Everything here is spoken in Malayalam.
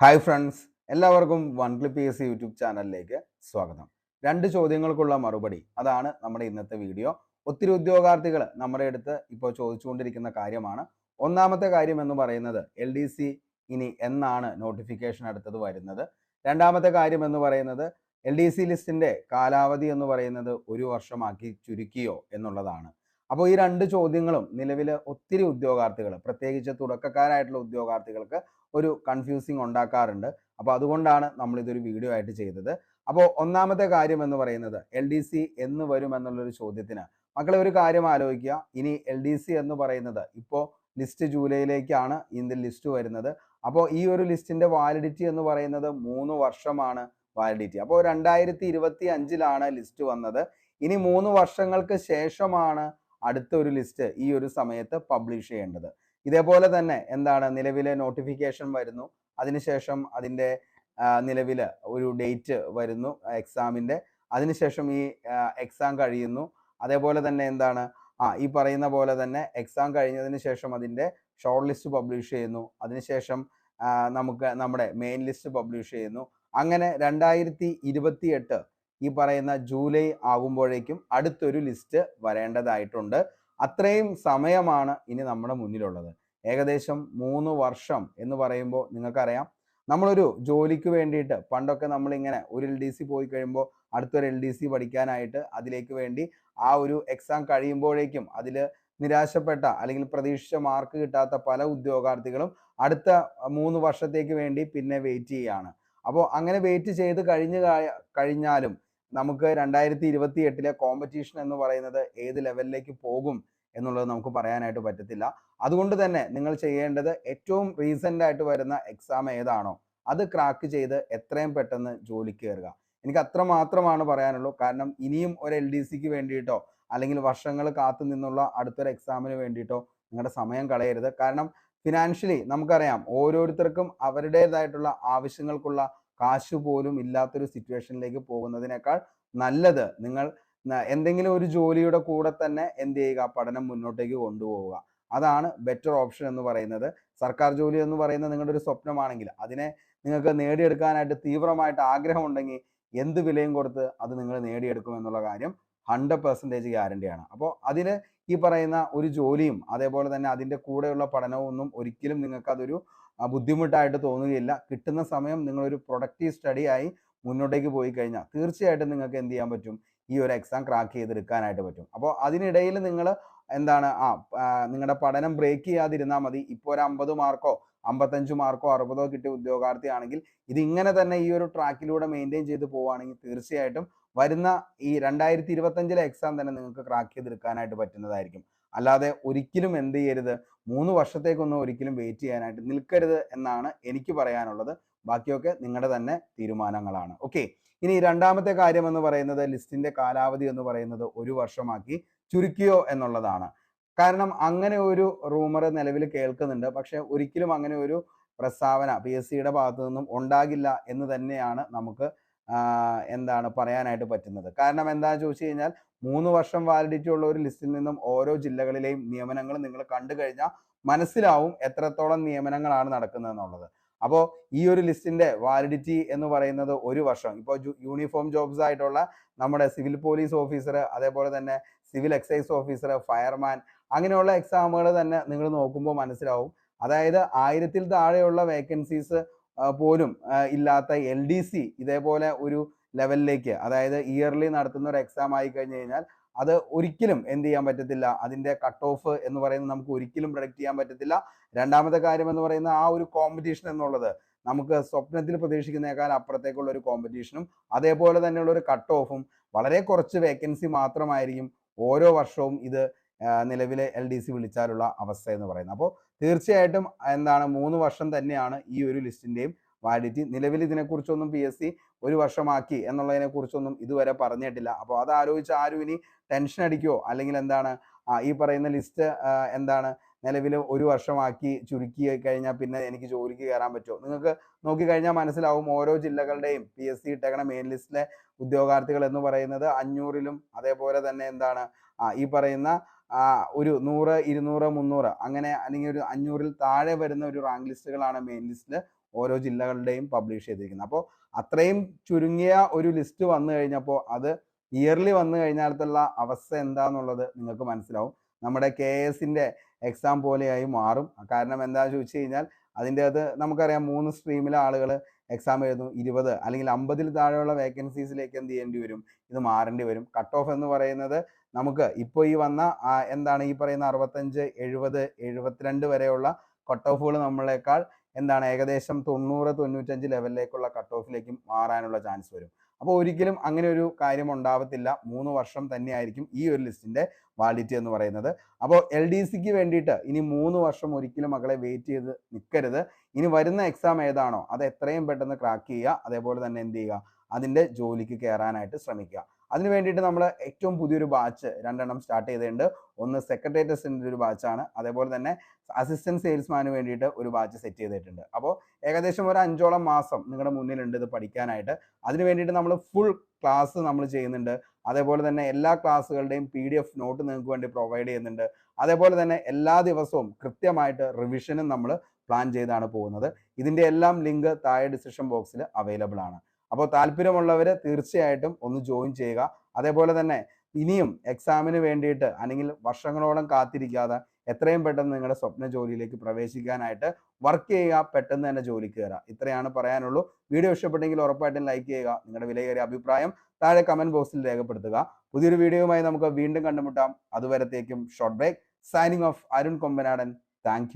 ഹായ് ഫ്രണ്ട്സ് എല്ലാവർക്കും one clip P S YouTube ചാനലിലേക്ക് സ്വാഗതം. രണ്ട് ചോദ്യങ്ങൾക്കുള്ള മറുപടി. അതാണ് നമ്മുടെ ഇന്നത്തെ വീഡിയോ. ഒത്തിരി ഉദ്യോഗാർത്ഥികൾ നമ്മുടെ അടുത്ത് ഇപ്പോൾ ചോദിച്ചുകൊണ്ടിരിക്കുന്ന കാര്യമാണ്. ഒന്നാമത്തെ കാര്യം എന്ന് പറയുന്നത് എൽ ഡി സി ഇനി എന്നാണ് നോട്ടിഫിക്കേഷൻ അടുത്തത് വരുന്നത്. രണ്ടാമത്തെ കാര്യം എന്ന് പറയുന്നത് എൽ ഡി സി ലിസ്റ്റിന്റെ കാലാവധി എന്ന് പറയുന്നത് ഒരു വർഷമാക്കി ചുരുക്കിയോ എന്നുള്ളതാണ്. അപ്പോൾ ഈ രണ്ട് ചോദ്യങ്ങളും നിലവിൽ ഒത്തിരി ഉദ്യോഗാർത്ഥികൾ പ്രത്യേകിച്ച് തുടക്കക്കാരായിട്ടുള്ള ഉദ്യോഗാർത്ഥികൾക്ക് ഒരു കൺഫ്യൂസിങ് ഉണ്ടാക്കാറുണ്ട്. അപ്പോൾ അതുകൊണ്ടാണ് നമ്മൾ ഇതൊരു വീഡിയോ ആയിട്ട് ചെയ്തത്. അപ്പോൾ ഒന്നാമത്തെ കാര്യം എന്ന് പറയുന്നത് എൽ ഡി സി എന്ന് വരും എന്നുള്ളൊരു ചോദ്യത്തിന്. മക്കളെ ഒരു കാര്യം ആലോചിക്കുക. ഇനി എൽ ഡി സി എന്ന് പറയുന്നത് ഇപ്പോൾ ലിസ്റ്റ് ജൂലൈയിലേക്കാണ് ഇതിന്റെ ലിസ്റ്റ് വരുന്നത്. അപ്പോൾ ഈ ഒരു ലിസ്റ്റിന്റെ വാലിഡിറ്റി എന്ന് പറയുന്നത് മൂന്ന് വർഷമാണ് വാലിഡിറ്റി അപ്പോൾ രണ്ടായിരത്തി ഇരുപത്തി അഞ്ചിലാണ് ലിസ്റ്റ് വന്നത്. ഇനി മൂന്ന് വർഷങ്ങൾക്ക് ശേഷമാണ് അടുത്ത ഒരു ലിസ്റ്റ് ഈ ഒരു സമയത്ത് പബ്ലിഷ് ചെയ്യേണ്ടത്. ഇതേപോലെ തന്നെ എന്താണ് നിലവിലെ നോട്ടിഫിക്കേഷൻ വരുന്നു. അതിനുശേഷം അതിന്റെ നിലവിൽ ഒരു ഡേറ്റ് വരുന്നു എക്സാമിന്റെ അതിനുശേഷം ഈ എക്സാം കഴിയുന്നു. അതേപോലെ തന്നെ എന്താണ്? ആ ഈ പറയുന്ന പോലെ തന്നെ എക്സാം കഴിഞ്ഞതിന് ശേഷം അതിന്റെ ഷോർട്ട് ലിസ്റ്റ് പബ്ലിഷ് ചെയ്യുന്നു. അതിനുശേഷം നമുക്ക് നമ്മുടെ മെയിൻ ലിസ്റ്റ് പബ്ലിഷ് ചെയ്യുന്നു. അങ്ങനെ രണ്ടായിരത്തി ഇരുപത്തി എട്ട് ഈ പറയുന്ന ജൂലൈ ആകുമ്പോഴേക്കും അടുത്തൊരു ലിസ്റ്റ് വരേണ്ടതായിട്ടുണ്ട്. അത്രയും സമയമാണ് ഇനി നമ്മുടെ മുന്നിലുള്ളത്. ഏകദേശം മൂന്ന് വർഷം എന്ന് പറയുമ്പോൾ നിങ്ങൾക്കറിയാം. നമ്മളൊരു ജോലിക്ക് വേണ്ടിയിട്ട് പണ്ടൊക്കെ നമ്മളിങ്ങനെ ഒരു എൽ ഡി സി പോയി കഴിയുമ്പോൾ അടുത്തൊരു എൽ ഡി സി പഠിക്കാനായിട്ട് അതിലേക്ക് വേണ്ടി ആ ഒരു എക്സാം കഴിയുമ്പോഴേക്കും അതിൽ നിരാശപ്പെട്ട അല്ലെങ്കിൽ പ്രതീക്ഷിച്ച മാർക്ക് കിട്ടാത്ത പല ഉദ്യോഗാർത്ഥികളും അടുത്ത മൂന്ന് വർഷത്തേക്ക് വേണ്ടി പിന്നെ വെയിറ്റ് ചെയ്യുകയാണ്. അപ്പോൾ അങ്ങനെ വെയിറ്റ് ചെയ്ത് കഴിഞ്ഞ് കഴിഞ്ഞാലും നമുക്ക് രണ്ടായിരത്തി ഇരുപത്തി എട്ടിലെ കോമ്പറ്റീഷൻ എന്ന് പറയുന്നത് ഏത് ലെവലിലേക്ക് പോകും എന്നുള്ളത് നമുക്ക് പറയാനായിട്ട് പറ്റത്തില്ല. അതുകൊണ്ട് തന്നെ നിങ്ങൾ ചെയ്യേണ്ടത് ഏറ്റവും റീസെന്റ് ആയിട്ട് വരുന്ന എക്സാം ഏതാണോ അത് ക്രാക്ക് ചെയ്ത് എത്രയും പെട്ടെന്ന് ജോലിക്ക് കയറുക. എനിക്ക് അത്ര മാത്രമാണ് പറയാനുള്ളൂ. കാരണം ഇനിയും ഒരു എൽ ഡി സിക്ക് വേണ്ടിയിട്ടോ അല്ലെങ്കിൽ വർഷങ്ങൾ കാത്തു നിന്നുള്ള അടുത്തൊരു എക്സാമിന് വേണ്ടിയിട്ടോ നിങ്ങളുടെ സമയം കളയരുത്. കാരണം ഫിനാൻഷ്യലി നമുക്കറിയാം ഓരോരുത്തർക്കും അവരുടേതായിട്ടുള്ള ആവശ്യങ്ങൾക്കുള്ള കാശ് പോലും ഇല്ലാത്തൊരു സിറ്റുവേഷനിലേക്ക് പോകുന്നതിനേക്കാൾ നല്ലത് നിങ്ങൾ എന്തെങ്കിലും ഒരു ജോലിയുടെ കൂടെ തന്നെ എന്ത് ചെയ്യുക? പഠനം മുന്നോട്ടേക്ക് കൊണ്ടുപോവുക. അതാണ് ബെറ്റർ ഓപ്ഷൻ എന്ന് പറയുന്നത്. സർക്കാർ ജോലി എന്ന് പറയുന്നത് നിങ്ങളുടെ ഒരു സ്വപ്നമാണെങ്കിൽ അതിനെ നിങ്ങൾക്ക് നേടിയെടുക്കാനായിട്ട് തീവ്രമായിട്ട് ആഗ്രഹമുണ്ടെങ്കിൽ എന്ത് വിലയും കൊടുത്ത് അത് നിങ്ങൾ നേടിയെടുക്കും എന്നുള്ള കാര്യം ഹൺഡ്രഡ് പെർസെന്റേജ് ഗ്യാരണ്ടിയാണ് അപ്പോൾ അതിന് ഈ പറയുന്ന ഒരു ജോലിയും അതേപോലെ തന്നെ അതിന്റെ കൂടെയുള്ള പഠനവും ഒന്നും ഒരിക്കലും നിങ്ങൾക്ക് അതൊരു ബുദ്ധിമുട്ടായിട്ട് തോന്നുകയില്ല. കിട്ടുന്ന സമയം നിങ്ങളൊരു പ്രൊഡക്റ്റീവ് സ്റ്റഡി ആയി മുന്നോട്ടേക്ക് പോയി കഴിഞ്ഞാൽ തീർച്ചയായിട്ടും നിങ്ങൾക്ക് എന്ത് ചെയ്യാൻ പറ്റും? ഈ ഒരു എക്സാം ക്രാക്ക് ചെയ്തെടുക്കാനായിട്ട് പറ്റും. അപ്പോൾ അതിനിടയിൽ നിങ്ങൾ എന്താണ്? ആ നിങ്ങളുടെ പഠനം ബ്രേക്ക് ചെയ്യാതിരുന്നാൽ മതി. ഇപ്പോൾ ഒരു അമ്പത് മാർക്കോ അമ്പത്തഞ്ച് മാർക്കോ അറുപതോ കിട്ടിയ ഉദ്യോഗാർത്ഥിയാണെങ്കിൽ ഇതിങ്ങനെ തന്നെ ഈ ഒരു ട്രാക്കിലൂടെ മെയിന്റെയിൻ ചെയ്ത് പോവുകയാണെങ്കിൽ തീർച്ചയായിട്ടും വരുന്ന ഈ രണ്ടായിരത്തി ഇരുപത്തഞ്ചിലെ എക്സാം തന്നെ നിങ്ങൾക്ക് ക്രാക്ക് ചെയ്തെടുക്കാനായിട്ട് പറ്റുന്നതായിരിക്കും. അല്ലാതെ ഒരിക്കലും എന്ത് ചെയ്യരുത്. മൂന്ന് വർഷത്തേക്കൊന്നും ഒരിക്കലും വെയിറ്റ് ചെയ്യാനായിട്ട് നിൽക്കരുത് എന്നാണ് എനിക്ക് പറയാനുള്ളത്. ബാക്കിയൊക്കെ നിങ്ങളുടെ തന്നെ തീരുമാനങ്ങളാണ്. ഓക്കെ ഇനി രണ്ടാമത്തെ കാര്യം എന്ന് പറയുന്നത് ലിസ്റ്റിന്റെ കാലാവധി എന്ന് പറയുന്നത് ഒരു വർഷമാക്കി ചുരുക്കിയോ എന്നുള്ളതാണ്. കാരണം അങ്ങനെ ഒരു റൂമർ നിലവിൽ കേൾക്കുന്നുണ്ട്. പക്ഷെ ഒരിക്കലും അങ്ങനെ ഒരു പ്രസ്താവന പി എസ് സിയുടെ ഭാഗത്തു നിന്നും ഉണ്ടാകില്ല എന്ന് തന്നെയാണ് നമുക്ക് എന്താണ് പറയാനായിട്ട് പറ്റുന്നത്? കാരണം എന്താണെന്ന് ചോദിച്ചു കഴിഞ്ഞാൽ മൂന്ന് വർഷം വാലിഡിറ്റി ഉള്ള ഒരു ലിസ്റ്റിൽ നിന്നും ഓരോ ജില്ലകളിലെയും നിയമനങ്ങൾ നിങ്ങൾ കണ്ടു കഴിഞ്ഞാൽ മനസ്സിലാവും എത്രത്തോളം നിയമനങ്ങളാണ് നടക്കുന്നത് എന്നുള്ളത് അപ്പോൾ ഈ ഒരു ലിസ്റ്റിന്റെ വാലിഡിറ്റി എന്ന് പറയുന്നത് ഒരു വർഷം. ഇപ്പോൾ യൂണിഫോം ജോബ്സ് ആയിട്ടുള്ള നമ്മുടെ സിവിൽ പോലീസ് ഓഫീസർ അതേപോലെ തന്നെ സിവിൽ എക്സൈസ് ഓഫീസർ ഫയർമാൻ അങ്ങനെയുള്ള എക്സാമുകൾ തന്നെ നിങ്ങൾ നോക്കുമ്പോൾ മനസ്സിലാവും. അതായത് ആയിരത്തിൽ താഴെയുള്ള വേക്കൻസീസ് പോലും ഇല്ലാത്ത എൽ ഡി സി ഇതേപോലെ ഒരു ലെവലിലേക്ക് അതായത് ഇയർലി നടത്തുന്ന ഒരു എക്സാം ആയി കഴിഞ്ഞു കഴിഞ്ഞാൽ അത് ഒരിക്കലും എന്ത് ചെയ്യാൻ പറ്റത്തില്ല. അതിന്റെ കട്ട് ഓഫ് എന്ന് പറയുന്നത് നമുക്ക് ഒരിക്കലും പ്രൊഡക്റ്റ് ചെയ്യാൻ പറ്റത്തില്ല. രണ്ടാമത്തെ കാര്യം എന്ന് പറയുന്ന ആ ഒരു കോമ്പറ്റീഷൻ എന്നുള്ളത് നമുക്ക് സ്വപ്നത്തിൽ പ്രതീക്ഷിക്കുന്നേക്കാൾ അപ്പുറത്തേക്കുള്ള ഒരു കോമ്പറ്റീഷനും അതേപോലെ തന്നെയുള്ള ഒരു കട്ട് ഓഫും വളരെ കുറച്ച് വേക്കൻസി മാത്രമായിരിക്കും ഓരോ വർഷവും ഇത് നിലവിലെ എൽ ഡി സി വിളിച്ചാലുള്ള അവസ്ഥ എന്ന് പറയുന്നത്. അപ്പോൾ തീർച്ചയായിട്ടും എന്താണ് മൂന്ന് വർഷം തന്നെയാണ് ഈ ഒരു ലിസ്റ്റിന്റെയും വാലിഡിറ്റി നിലവിൽ ഇതിനെക്കുറിച്ചൊന്നും പി എസ് സി ഒരു വർഷമാക്കി എന്നുള്ളതിനെ കുറിച്ചൊന്നും ഇതുവരെ പറഞ്ഞിട്ടില്ല. അപ്പോൾ അത് ആലോചിച്ച് ആരും ഇനി ടെൻഷൻ അടിക്കുകയോ അല്ലെങ്കിൽ എന്താണ്? ഈ പറയുന്ന ലിസ്റ്റ് എന്താണ്? നിലവിൽ ഒരു വർഷമാക്കി ചുരുക്കി കഴിഞ്ഞാൽ പിന്നെ എനിക്ക് ജോലിക്ക് കയറാൻ പറ്റുമോ? നിങ്ങൾക്ക് നോക്കിക്കഴിഞ്ഞാൽ മനസ്സിലാവും ഓരോ ജില്ലകളുടെയും പി എസ് സി ഇട്ടേക്കണ മെയിൻ ലിസ്റ്റിലെ ഉദ്യോഗാർത്ഥികൾ എന്ന് പറയുന്നത് അഞ്ഞൂറിലും അതേപോലെ തന്നെ എന്താണ്? ഈ പറയുന്ന ഒരു നൂറ് ഇരുന്നൂറ് മുന്നൂറ് അങ്ങനെ അല്ലെങ്കിൽ ഒരു അഞ്ഞൂറിൽ താഴെ വരുന്ന ഒരു റാങ്ക് ലിസ്റ്റുകളാണ് മെയിൻ ലിസ്റ്റിൽ ഓരോ ജില്ലകളുടെയും പബ്ലിഷ് ചെയ്തിരിക്കുന്നത്. അപ്പോൾ അത്രയും ചുരുങ്ങിയ ഒരു ലിസ്റ്റ് വന്നു കഴിഞ്ഞപ്പോൾ അത് ഇയർലി വന്നു കഴിഞ്ഞാലത്തുള്ള അവസ്ഥ എന്താന്നുള്ളത് നിങ്ങൾക്ക് മനസ്സിലാവും. നമ്മുടെ കെ എസിന്റെ എക്സാം പോലെയായി മാറും. കാരണം എന്താണെന്ന് ചോദിച്ചു കഴിഞ്ഞാൽ അതിന്റെ അത് നമുക്കറിയാം മൂന്ന് സ്ട്രീമിലെ ആളുകൾ എക്സാം എഴുതും. ഇരുപത് അല്ലെങ്കിൽ അമ്പതിൽ താഴെയുള്ള വേക്കൻസീസിലേക്ക് എന്ത് ചെയ്യേണ്ടി വരും? ഇത് മാറേണ്ടി വരും. കട്ട് ഓഫ് എന്ന് പറയുന്നത് നമുക്ക് ഇപ്പോൾ ഈ വന്ന എന്താണ് ഈ പറയുന്ന അറുപത്തഞ്ച് എഴുപത് എഴുപത്തിരണ്ട് വരെയുള്ള കട്ട് ഓഫുകൾ നമ്മളെക്കാൾ എന്താണ് ഏകദേശം തൊണ്ണൂറ് തൊണ്ണൂറ്റഞ്ച് ലെവലിലേക്കുള്ള കട്ട് ഓഫിലേക്കും മാറാനുള്ള ചാൻസ് വരും. അപ്പോൾ ഒരിക്കലും അങ്ങനെ ഒരു കാര്യം ഉണ്ടാവത്തില്ല. മൂന്ന് വർഷം തന്നെയായിരിക്കും ഈ ഒരു ലിസ്റ്റിന്റെ വാലിറ്റി എന്ന് പറയുന്നത്. അപ്പോൾ എൽ ഡി സിക്ക് വേണ്ടിയിട്ട് ഇനി മൂന്ന് വർഷം ഒരിക്കലും മകളെ വെയിറ്റ് ചെയ്ത് നിൽക്കരുത് ഇനി വരുന്ന എക്സാം ഏതാണോ അത് എത്രയും പെട്ടെന്ന് ക്രാക്ക് ചെയ്യുക. അതേപോലെ തന്നെ എന്ത് ചെയ്യുക? അതിന്റെ ജോലിക്ക് കയറാനായിട്ട് ശ്രമിക്കുക. അതിന് വേണ്ടിയിട്ട് നമ്മൾ ഏറ്റവും പുതിയൊരു ബാച്ച് രണ്ടെണ്ണം സ്റ്റാർട്ട് ചെയ്തിട്ടുണ്ട്. ഒന്ന് സെക്രട്ടേറിയറ്റ് അസിസ്റ്റന്റ് ഒരു ബാച്ചാണ് അതേപോലെ തന്നെ അസിസ്റ്റന്റ് സെയിൽസ്മാന് വേണ്ടിയിട്ട് ഒരു ബാച്ച് സെറ്റ് ചെയ്തിട്ടുണ്ട്. അപ്പോൾ ഏകദേശം ഒരു അഞ്ചോളം മാസം നിങ്ങളുടെ മുന്നിലുണ്ട് ഇത് പഠിക്കാനായിട്ട്. അതിന് വേണ്ടിയിട്ട് നമ്മൾ ഫുൾ ക്ലാസ് നമ്മൾ ചെയ്യുന്നുണ്ട്. അതേപോലെ തന്നെ എല്ലാ ക്ലാസ്സുകളുടെയും പി ഡി എഫ് നോട്ട് നിങ്ങൾക്ക് വേണ്ടി പ്രൊവൈഡ് ചെയ്യുന്നുണ്ട്. അതേപോലെ തന്നെ എല്ലാ ദിവസവും കൃത്യമായിട്ട് റിവിഷനും നമ്മൾ പ്ലാൻ ചെയ്താണ് പോകുന്നത്. ഇതിന്റെ എല്ലാം ലിങ്ക് താഴെ ഡിസ്ക്രിപ്ഷൻ ബോക്സിൽ അവൈലബിൾ ആണ്. അപ്പോൾ താല്പര്യമുള്ളവർ തീർച്ചയായിട്ടും ഒന്ന് ജോയിൻ ചെയ്യുക. അതേപോലെ തന്നെ ഇനിയും എക്സാമിന് വേണ്ടിയിട്ട് അല്ലെങ്കിൽ വർഷങ്ങളോളം കാത്തിരിക്കാതെ എത്രയും പെട്ടെന്ന് നിങ്ങളുടെ സ്വപ്ന ജോലിയിലേക്ക് പ്രവേശിക്കാനായിട്ട് വർക്ക് ചെയ്യുക പെട്ടെന്ന് തന്നെ ജോലിക്ക് കയറുക. ഇത്രയാണ് പറയാനുള്ളൂ. വീഡിയോ ഇഷ്ടപ്പെട്ടെങ്കിൽ ഉറപ്പായിട്ടും ലൈക്ക് ചെയ്യുക. നിങ്ങളുടെ വിലയേറിയ അഭിപ്രായം താഴെ കമന്റ് ബോക്സിൽ രേഖപ്പെടുത്തുക. പുതിയൊരു വീഡിയോയുമായി നമുക്ക് വീണ്ടും കണ്ടുമുട്ടാം. അതുവരത്തേക്കും short break signing off Arun Kombanadan thank